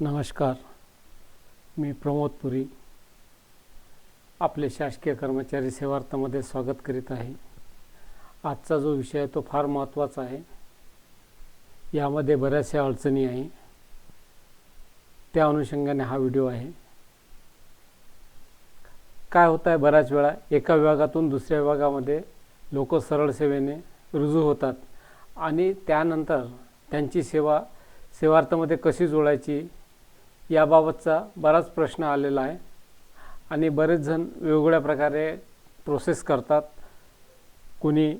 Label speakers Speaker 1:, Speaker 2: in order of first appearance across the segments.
Speaker 1: नमस्कार. मी प्रमोद पुरी. आपले शासकीय कर्मचारी सेवार्थामध्ये स्वागत करीत आहे. आजचा जो विषय आहे तो फार महत्त्वाचा आहे. यामध्ये बऱ्याचशा अडचणी आहे. त्या अनुषंगाने हा व्हिडिओ आहे. काय होतं आहे बऱ्याच वेळा एका विभागातून दुसऱ्या विभागामध्ये लोक सरळ सेवेने रुजू होतात आणि त्यानंतर त्यांची सेवा सेवार्थामध्ये कशी जोडायची याबाबतचा बराच प्रश्न आलेला आहे. आणि बरेच जण वेगवेगळ्या प्रकारे प्रोसेस करतात. कुणी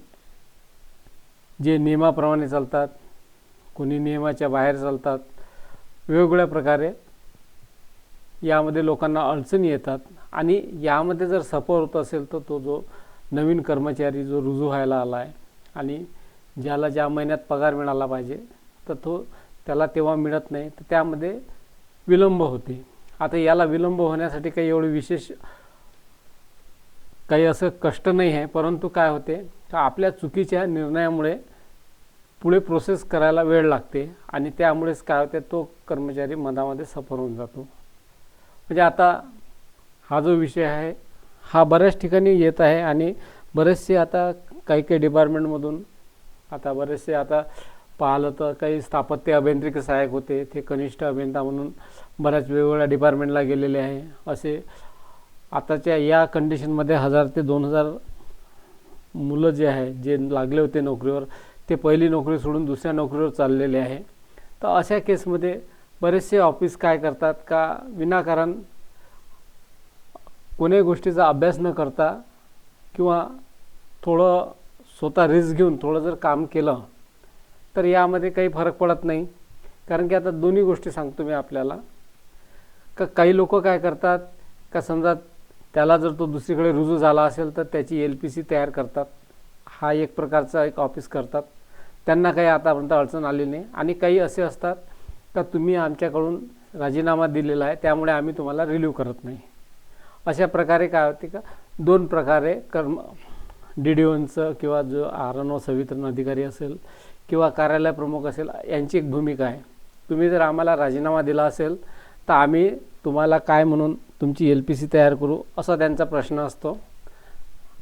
Speaker 1: जे नियमाप्रमाणे चालतात कुणी नियमाच्या बाहेर चालतात. वेगवेगळ्या प्रकारे यामध्ये लोकांना अडचणी येतात. आणि यामध्ये जर सफर होत असेल तर तो जो नवीन कर्मचारी जो रुजू व्हायला आला आहे आणि ज्याला ज्या महिन्यात पगार मिळाला पाहिजे तर तो त्याला तेव्हा मिळत नाही. तर त्यामध्ये विलंब होते. आता याला विलंब होण्यासाठी काही एवढं विशेष काही असं कष्ट नाही आहे परंतु काय होते का आपल्या चुकीच्या निर्णयामुळे पुढे प्रोसेस करायला वेळ लागते आणि त्यामुळेच काय होते तो कर्मचारी मधामध्ये सफर होऊन जातो. म्हणजे आता हा जो विषय आहे हा बऱ्याच ठिकाणी येत आहे आणि बरेचसे आता काही काही डिपार्टमेंटमधून आता बरेचसे आता पाहिलं तर काही स्थापत्य अभियांत्रिकी सहाय्यक होते. ते कनिष्ठ अभियंता म्हणून बऱ्याच वेगवेगळ्या डिपार्टमेंटला गेलेले आहे. असे आताच्या या कंडिशनमध्ये हजार ते दोन हजार मुलं जे आहे जे लागले होते नोकरीवर ते पहिली नोकरी सोडून दुसऱ्या नोकरीवर चाललेले आहे. तर अशा केसमध्ये बरेचसे ऑफिस काय करतात का? विनाकारण कोणी गोष्टीचा अभ्यास न करता किंवा थोडं स्वतः रिस्क घेऊन थोडं जर काम केलं तर यामध्ये काही फरक पडत नाही. कारण की आता दोन्ही गोष्टी सांगतो मी आपल्याला. का काही लोक काय करतात का समजा त्याला जर तो दुसरीकडे रुजू झाला असेल तर त्याची एल पी सी तयार करतात. हा एक प्रकारचा एक ऑफिस करतात. त्यांना काही आतापर्यंत अडचण आली नाही. आणि काही असे असतात का तुम्ही आमच्याकडून राजीनामा दिलेला आहे त्यामुळे आम्ही तुम्हाला रिलीव करत नाही. अशा प्रकारे काय होते का दोन प्रकारे कर्म डी डी ओंचं किंवा जो आर एन ओ संवितरण अधिकारी असेल किंवा कार्यालय प्रमुख असेल यांची एक भूमिका आहे. तुम्ही जर आम्हाला राजीनामा दिला असेल तर आम्ही तुम्हाला काय म्हणून तुमची एल पी सी तयार करू असा त्यांचा प्रश्न असतो.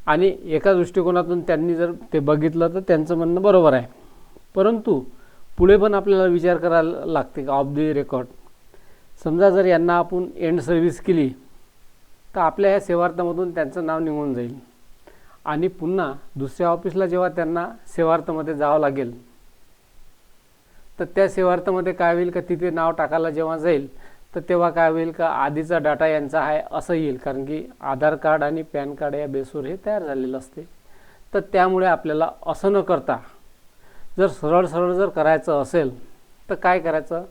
Speaker 1: आणि एका दृष्टिकोनातून त्यांनी जर ते बघितलं तर त्यांचं म्हणणं बरोबर आहे. परंतु पुढे पण आपल्याला विचार करायला लागते का? ऑफ द रेकॉर्ड समजा जर यांना आपण एंड सर्व्हिस केली तर आपल्या ह्या सेवार्थामधून त्यांचं नाव निघून जाईल. आणि पुन्हा दुसऱ्या ऑफिसला जेव्हा त्यांना सेवार्थामध्ये जावं लागेल तर त्या सेवार्थामध्ये काय होईल का तिथे नाव टाकायला जेव्हा जाईल तर तेव्हा काय होईल का आधीचा डाटा यांचा आहे असं येईल. कारण की आधार कार्ड आणि पॅन कार्ड या बेसवर हे तयार झालेलं असते. तर त्यामुळे आपल्याला असं न करता जर सरळ सरळ जर करायचं असेल तर काय करायचं?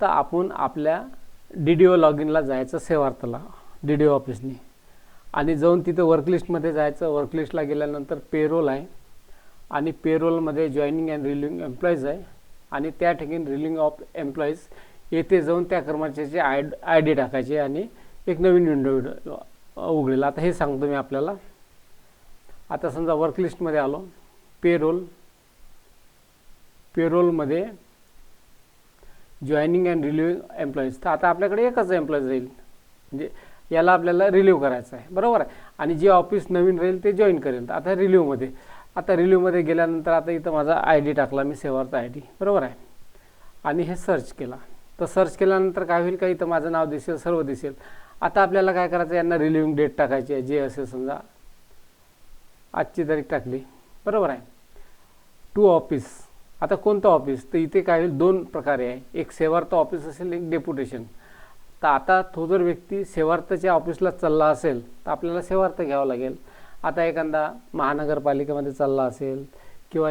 Speaker 1: तर आपण आपल्या डी डी ओ लॉग इनला जायचं सेवार्थला डी डी ओ ऑफिसनी आणि जाऊन तिथं वर्कलिस्टमध्ये जायचं. वर्कलिस्टला गेल्यानंतर पेरोल आहे. आणि पेरोलमध्ये जॉईनिंग अँड रिलिव्हिंग एम्प्लॉईज आहे. आणि त्या ठिकाणी रिलिंग ऑफ एम्प्लॉईज येथे जाऊन त्या कर्मचाऱ्याचे आय आय डी टाकायचे आणि एक नवीन विंडो उघडेल. आता हे सांगतो मी आपल्याला. आता समजा वर्कलिस्टमध्ये आलो. पेरोल पेरोलमध्ये जॉईनिंग अँड रिलिव्हिंग एम्प्लॉईज तर आता आपल्याकडे एकच एम्प्लॉईज राहील. म्हणजे याला आपल्याला रिलीव करायचं आहे. बरोबर आहे? आणि जे ऑफिस नवीन राहील ते जॉईन करेल. तर आता रिलीवमध्ये आता रिलीवमध्ये गेल्यानंतर आता इथं माझा आय डी टाकला मी सेवारचा आय डी बरोबर आहे? आणि हे सर्च केला. तर सर्च केल्यानंतर काय होईल का इथं माझं नाव दिसेल सर्व दिसेल. आता आपल्याला काय करायचं यांना रिलिव्हिंग डेट टाकायची आहे. जे असेल समजा आजची तारीख टाकली. बरोबर आहे? टू ऑफिस आता कोणतं ऑफिस तर इथे काय होईल दोन प्रकारे आहे. एक सेवार्थ ऑफिस असेल एक डेप्युटेशन तर आता तो जर व्यक्ती सेवार्थच्या ऑफिसला चालला असेल तर आपल्याला सेवार्थ घ्यावं लागेल. आता एखादा महानगरपालिकेमध्ये चालला असेल किंवा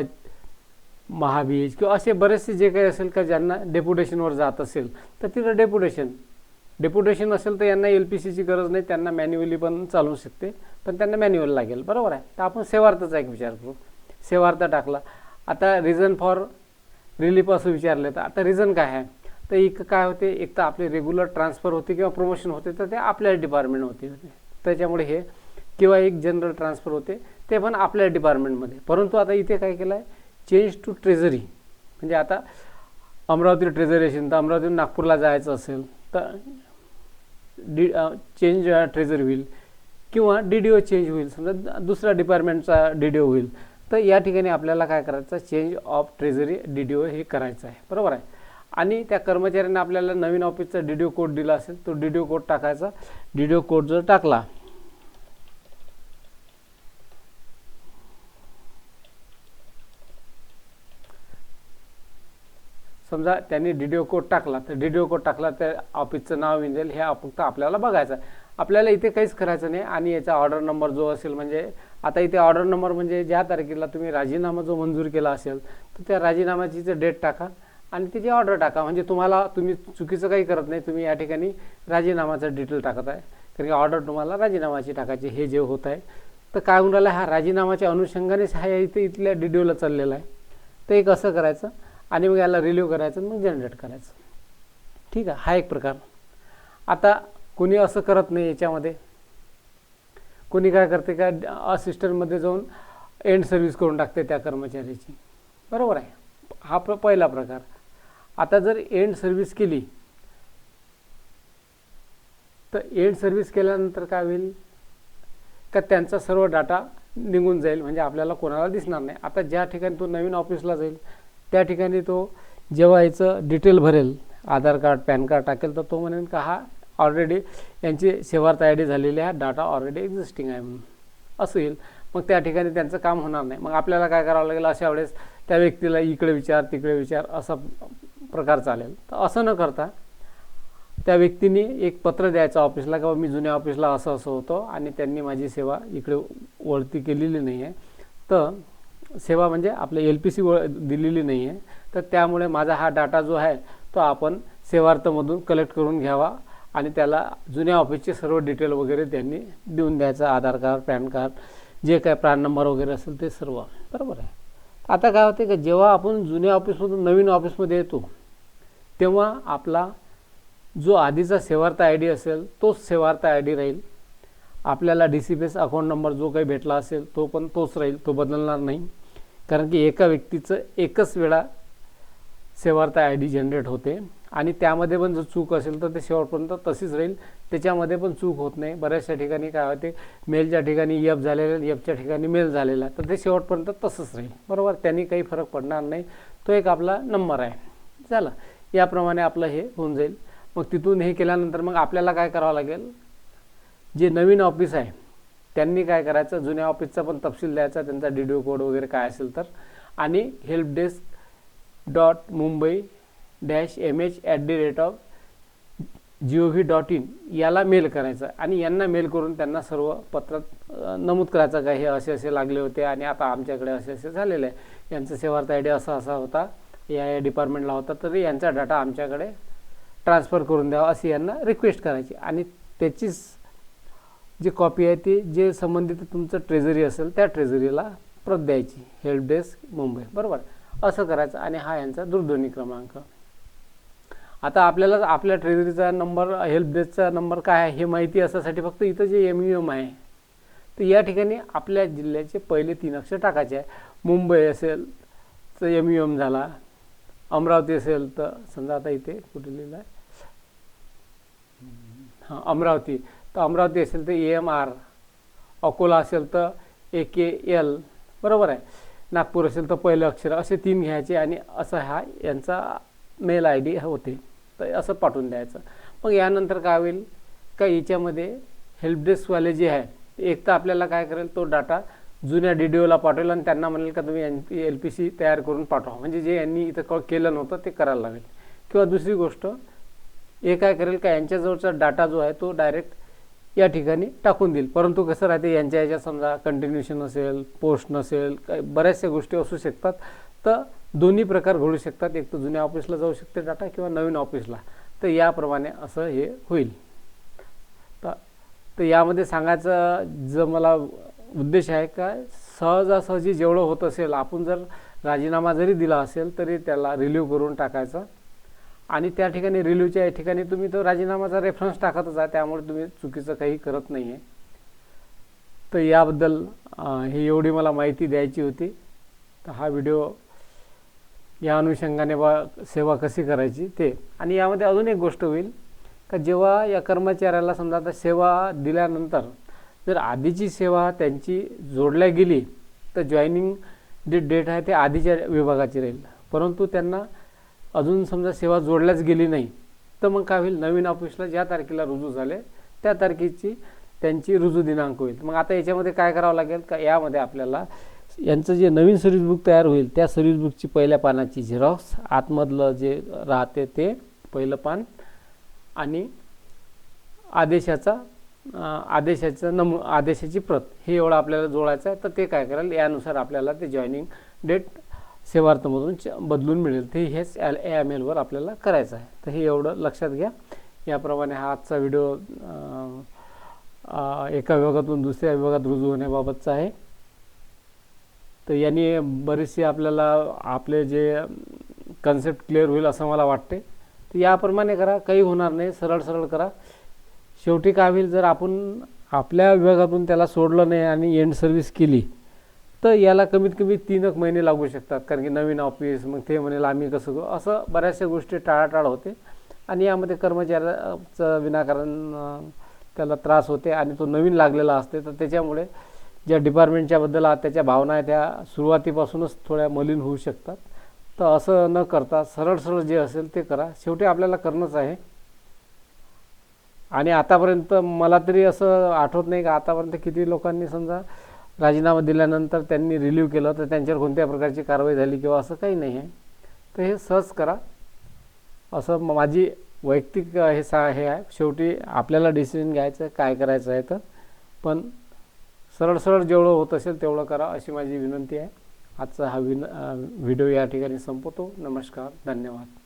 Speaker 1: महाबीज किंवा असे बरेचसे जे काही असेल का ज्यांना डेप्युटेशनवर जात असेल तर तिथं डेप्युटेशन डेप्युटेशन असेल तर यांना एल पी सीची गरज नाही त्यांना मॅन्युअली पण चालू शकते पण त्यांना मॅन्युअल लागेल. बरोबर आहे? तर आपण सेवार्थचा एक विचार करू. सेवार्थ टाकला. आता रिझन फॉर रिलीफ असं विचारलं तर आता रिझन काय आहे? तर एक काय होते? एक तर आपले रेग्युलर ट्रान्सफर होते किंवा प्रमोशन होते तर ते आपल्या डिपार्टमेंट होते. त्याच्यामुळे हे किंवा एक जनरल ट्रान्सफर होते ते पण आपल्या डिपार्टमेंटमध्ये परंतु आता इथे काय केलं आहे चेंज टू ट्रेझरी म्हणजे आता अमरावती ट्रेझरी असेल तर अमरावतीहून नागपूरला जायचं असेल तर डी चेंज ट्रेझरी होईल किंवा डी डी ओ चेंज होईल. समजा दुसऱ्या डिपार्टमेंटचा डी डी ओ होईल. तर या ठिकाणी आपल्याला काय करायचं? Change of treasury D D O हे करायचं आहे. बरोबर आहे? आणि त्या कर्मचाऱ्यांना आपल्याला नवीन ऑफिसचा डी डी ओ कोड दिला असेल तो डी डी ओ कोड टाकायचा. डी डी ओ कोड जर टाकला समजा त्यांनी डी डी ओ कोड टाकला तर डी डी ओ कोड टाकला तर ऑफिसचं नाव येऊन जाईल हे फक्त आपल्याला बघायचं आहे. आपल्याला इथे काहीच करायचं नाही आणि याचा ऑर्डर नंबर जो असेल म्हणजे आता इथे ऑर्डर नंबर म्हणजे ज्या तारखेला तुम्ही राजीनामा जो मंजूर केला असेल तर त्या राजीनामाची डेट टाका आणि त्याची ऑर्डर टाका. म्हणजे तुम्हाला तुम्ही चुकीचं काही करत नाही तुम्ही या ठिकाणी राजीनामाचा डिटेल टाकत आहे. कारण की ऑर्डर तुम्हाला राजीनामाची टाकायची हे जे होत आहे. तर काय होऊन राहिलं हा राजीनामाच्या अनुषंगानेच हा इथे इथल्या डी डी ओला चाललेला आहे. तर एक असं करायचं आणि मग याला रिलीव्ह करायचं मग जनरेट करायचं. ठीक आहे हा एक प्रकार. आता कोणी असं करत नाही याच्यामध्ये. कोणी काय करते का असिस्टंटमध्ये जाऊन एंड सर्व्हिस करून टाकते त्या कर्मचाऱ्याची. बरोबर आहे. हा प्र पहिला प्रकार. आता जर एंड सर्व्हिस केली तर एंड सर्व्हिस केल्यानंतर काय होईल? का त्यांचा सर्व डाटा निघून जाईल म्हणजे आपल्याला कोणाला दिसणार नाही. आता ज्या ठिकाणी तो नवीन ऑफिसला जाईल त्या ठिकाणी तो जेव्हा याचं डिटेल भरेल आधार कार्ड पॅन कार्ड टाकेल तर तो म्हणेन का हा ऑलरेडी यांची सेवा तयारी झालेली आहे डाटा ऑलरेडी एक्झिस्टिंग आहे म्हणून. असं येईल. मग त्या ठिकाणी त्यांचं काम होणार नाही. मग आपल्याला काय करावं लागेल? अशा वेळेस त्या व्यक्तीला इकडे विचार तिकडे विचार असा प्रकार चालेल. तर असं न करता त्या व्यक्तीने एक पत्र द्यायचं ऑफिसला किंवा मी जुन्या ऑफिसला असं असं होतो आणि त्यांनी माझी सेवा इकडे वळती केलेली नाही आहे तर सेवा म्हणजे आपलं एल पी सी वळ दिलेली नाही आहे तर त्यामुळे माझा हा डाटा जो आहे तो आपण सेवार्थमधून कलेक्ट करून घ्यावा आणि त्याला जुन्या ऑफिसचे सर्व डिटेल वगैरे त्यांनी देऊन द्यायचं. आधार कार्ड पॅन कार्ड जे काय प्राण नंबर वगैरे असेल ते सर्व. बरोबर आहे. आता काय होते का जेव्हा आपण जुन्या ऑफिसमधून नवीन ऑफिसमध्ये येतो तेव्हा आपला जो आधीचा सेवार्थ आय डी असेल तोच सेवार्थ आय डी राहील. आपल्याला D C P S account number जो काही भेटला असेल तो पण तोच राहील तो बदलणार नाही. कारण की एका व्यक्तीचं एकच वेळा सेवार्थ आय डी जनरेट होते. आणि त्यामध्ये पण जर चूक असेल तर ते शेवटपर्यंत तशीच राहील. त्याच्यामध्ये पण चूक होत नाही. बऱ्याचशा ठिकाणी काय होते मेलच्या ठिकाणी यप झालेलं यपच्या ठिकाणी मेल झालेला तर ते शेवटपर्यंत तसंच राहील. बरोबर? त्यांनी काही फरक पडणार नाही. तो एक आपला नंबर आहे. झालं याप्रमाणे आपलं हे होऊन जाईल. मग तिथून हे केल्यानंतर मग आपल्याला काय करावं लागेल? जे नवीन ऑफिस आहे त्यांनी काय करायचं? जुन्या ऑफिसचा पण तपशील द्यायचा त्यांचा डी डी ओ कोड वगैरे काय असेल तर. आणि help desk dot Mumbai dash M H at the rate of G O V dot in याला मेल करायचं. आणि यांना मेल करून त्यांना सर्व पत्रात नमूद करायचं का हे असे असे लागले होते आणि आता आमच्याकडे असे असे झालेले आहे. यांचं सेवार्थ आय डी असा असा होता या या डिपार्टमेंटला होता तरी यांचा डाटा आमच्याकडे ट्रान्सफर करून द्यावा अशी यांना रिक्वेस्ट करायची. आणि त्याचीच जी कॉपी आहे ती जे संबंधित तुमचं ट्रेझरी असेल त्या ट्रेझरीला प्रत द्यायची. हेल्प डेस्क मुंबई बरोबर? असं करायचं. आणि हा यांचा दूरध्वनी क्रमांक. आता आपल्याला आपल्या ट्रेझरीचा नंबर हेल्प डेस्कचा नंबर काय आहे हे माहिती असण्यासाठी फक्त इथं जे एम यू एम आहे तर या ठिकाणी आपल्या जिल्ह्याचे पहिले तीन अक्षर टाकायचे आहे. मुंबई असेल तर एम यू एम झाला. अमरावती असेल तर समजा आता इथे कुठे लिहिलं आहे हां अमरावती. तर अमरावती असेल तर ए एम आर अकोला असेल तर ए के एल बरोबर आहे. नागपूर असेल तर पहिलं अक्षर असे तीन घ्यायचे आणि असं हा यांचा मेल आय डी होते. तर असं पाठवून द्यायचं. मग यानंतर काय होईल? का याच्यामध्ये हेल्पडेस्कवाले जे आहे एक तर आपल्याला काय करेल तो डाटा जुन्या डी डी ओला पाठवेल आणि त्यांना म्हणेल का तुम्ही N P L P C तयार करून पाठवा. म्हणजे जे यांनी इथं क केलं नव्हतं ते करायला लागेल. किंवा दुसरी गोष्ट हे काय करेल का यांच्याजवळचा डाटा जो आहे तो डायरेक्ट या ठिकाणी टाकून देईल. परंतु कसं राहते यांच्या याच्यात समजा कंटिन्युएशन असेल पोस्ट नसेल काही बऱ्याचशा गोष्टी असू शकतात. तर दोन्ही प्रकार घडू शकतात. एक तर जुन्या ऑफिसला जाऊ शकते डाटा किंवा नवीन ऑफिसला तर याप्रमाणे असं हे होईल. तर तर यामध्ये सांगायचं जर मला उद्देश आहे का सहजासहजी जेवढं होत असेल आपण जर राजीनामा जरी दिला असेल तरी त्याला रिलीव करून टाकायचा. आणि त्या ठिकाणी रिलीवच्या ठिकाणी तुम्ही तो राजीनामाचा रेफरन्स टाकतच आहे त्यामुळे तुम्ही चुकीचं काही करत नाही आहे तर याबद्दल ही एवढी मला माहिती द्यायची होती. तर हा व्हिडिओ या अनुषंगाने बा सेवा कशी करायची ते. आणि यामध्ये अजून एक गोष्ट होईल का जेव्हा या कर्मचाऱ्याला समजा आता सेवा दिल्यानंतर जर आधीची सेवा त्यांची जोडल्या गेली तर जॉईनिंग जे डेट आहे ते आधीच्या विभागाची राहील. परंतु त्यांना अजून समजा सेवा जोडल्याच गेली नाही तर मग काय होईल? नवीन ऑफिसला ज्या तारखेला रुजू झाले त्या तारखेची त्यांची रुजू दिनांक होईल. मग आता याच्यामध्ये काय करावं लागेल? का यामध्ये आपल्याला यांचं जे नवीन सर्व्हिस बुक तयार होईल त्या सर्व्हिस बुकची पहिल्या पानाची झेरॉक्स आतमधलं जे राहते ते पहिलं पान आणि आदेशाचा आदेशाचं नमू आदेशाची प्रत. हे एवढं आपल्याला जोडायचं आहे. तर ते काय कराल? यानुसार आपल्याला ते जॉईनिंग डेट सेवार्थमधून च- बदलून मिळेल. ते हेच एल ए एम एलवर आपल्याला करायचं आहे. तर हे एवढं लक्षात घ्या. याप्रमाणे हा आजचा व्हिडिओ एका विभागातून दुसऱ्या विभागात रुजू होण्याबाबतचा आहे. तर यांनी बरेचसे आपल्याला आपले जे कन्सेप्ट क्लिअर होईल असं मला वाटते. तर याप्रमाणे करा. काही होणार नाही. सरळ सरळ करा. शेवटी काय होईल? जर आपण आपल्या विभागातून त्याला सोडलं नाही आणि एंड सर्व्हिस केली तर याला कमीत कमी तीन एक महिने लागू शकतात. कारण की नवीन ऑफिस मग ते म्हणेल आम्ही कसं करू? असं बऱ्याचशा गोष्टी टाळाटाळ होते. आणि यामध्ये कर्मचाऱ्याचं विनाकारण त्याला त्रास होते आणि तो नवीन लागलेला असते. तर त्याच्यामुळे ज्या डिपार्टमेंटच्याबद्दल त्याच्या भावना आहे त्या सुरुवातीपासूनच थोड्या मलिन होऊ शकतात. तर असं न करता सरळ सरळ जे असेल ते करा. शेवटी आपल्याला करणंच आहे. आणि आतापर्यंत मला तरी असं आठवत नाही का? आतापर्यंत किती लोकांनी समजा राजीनामा दिल्यानंतर त्यांनी रिलीव्ह केलं तर त्यांच्यावर कोणत्या प्रकारची कारवाई झाली किंवा असं काही नाही आहे. तर हे सहज करा. असं माझी वैयक्तिक हे सा हे आहे. शेवटी आपल्याला डिसिजन घ्यायचं आहे, काय करायचं आहे तर. पण सरळ सरळ जेवढं होत असेल तेवढं करा अशी माझी विनंती आहे. आजचा हा विन व्हिडिओ या ठिकाणी संपवतो. नमस्कार. धन्यवाद.